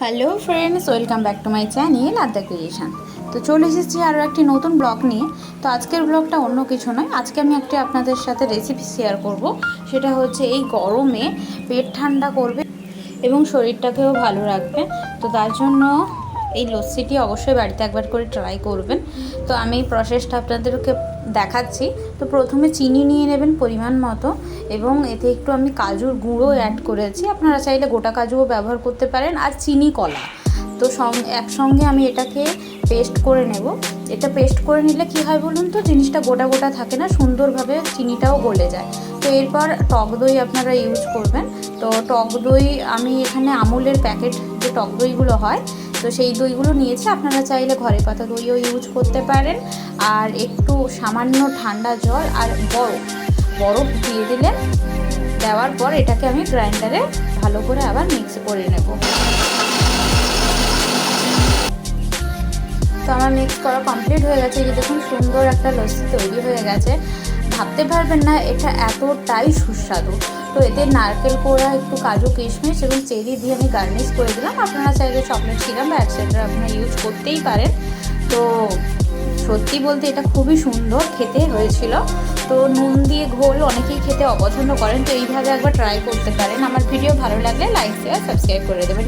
Hello friends welcome back to my channel Adya creation তো চলে এসেছি আরও একটি নতুন ব্লগ নিয়ে। তো আজকের ব্লগটা অন্য কিছু নয়, আজকে আমি একটি আপনাদের সাথে রেসিপি শেয়ার করব। সেটা হচ্ছে এই গরমে পেট ঠান্ডা করবে এবং শরীরটাকেও ভালো রাখবে। তো তার জন্য এই লস্যিটি অবশ্যই বাড়িতে একবার করে ট্রাই করবেন। তো আমি এই প্রসেসটা আপনাদেরকে দেখাচ্ছি। তো প্রথমে চিনি নিয়ে নেবেন পরিমাণ মতো এবং এতে একটু আমি কাজুর গুঁড়ো অ্যাড করেছি। আপনারা চাইলে গোটা কাজুও ব্যবহার করতে পারেন আর চিনি কলা। তো একসঙ্গে আমি এটাকে পেস্ট করে নেব। এটা পেস্ট করে নিলে কি হয় বলুন তো? জিনিসটা গোটা গোটা থাকে না, সুন্দরভাবে চিনিটাও গলে যায়। তো এরপর টক দই আপনারা ইউজ করবেন। তো টক দই আমি এখানে আমুলের প্যাকেট যে টক দইগুলো হয় তো সেই দইগুলো নিয়েছি। আপনারা চাইলে ঘরে পাতা দইও ইউজ করতে পারেন। আর একটু সামান্য ঠান্ডা জল আর বরফ। বরফ দিয়ে দিলেন দেওয়ার পর এটাকে আমি গ্রাইন্ডারে ভালো করে আবার মিক্স করে নেব। তো আমার মিক্স করা কমপ্লিট হয়ে গেছে। যে দেখুন, সুন্দর একটা লস্যি তৈরি হয়ে গেছে। ভাবতে পারবেন না, এটা এতটাই সুস্বাদু। তো এতে নারকেল কোড়া, একটু কাজু কিশমিশ এবং চেরি দিয়ে আমি গার্নিশ করে দিলাম। আপনারা চাইলে চকলেট সিরাম বা অ্যাটসেট্রা আপনারা ইউজ করতেই পারেন। তো সত্যি বলতে এটা খুবই সুন্দর খেতে হয়েছিল। তো নুন দিয়ে ঘোল অনেকেই খেতে অপছন্দ করেন, তো এইভাবে একবার ট্রাই করতে পারেন। আমার ভিডিও ভালো লাগলে লাইক শেয়ার সাবস্ক্রাইব করে দেবেন।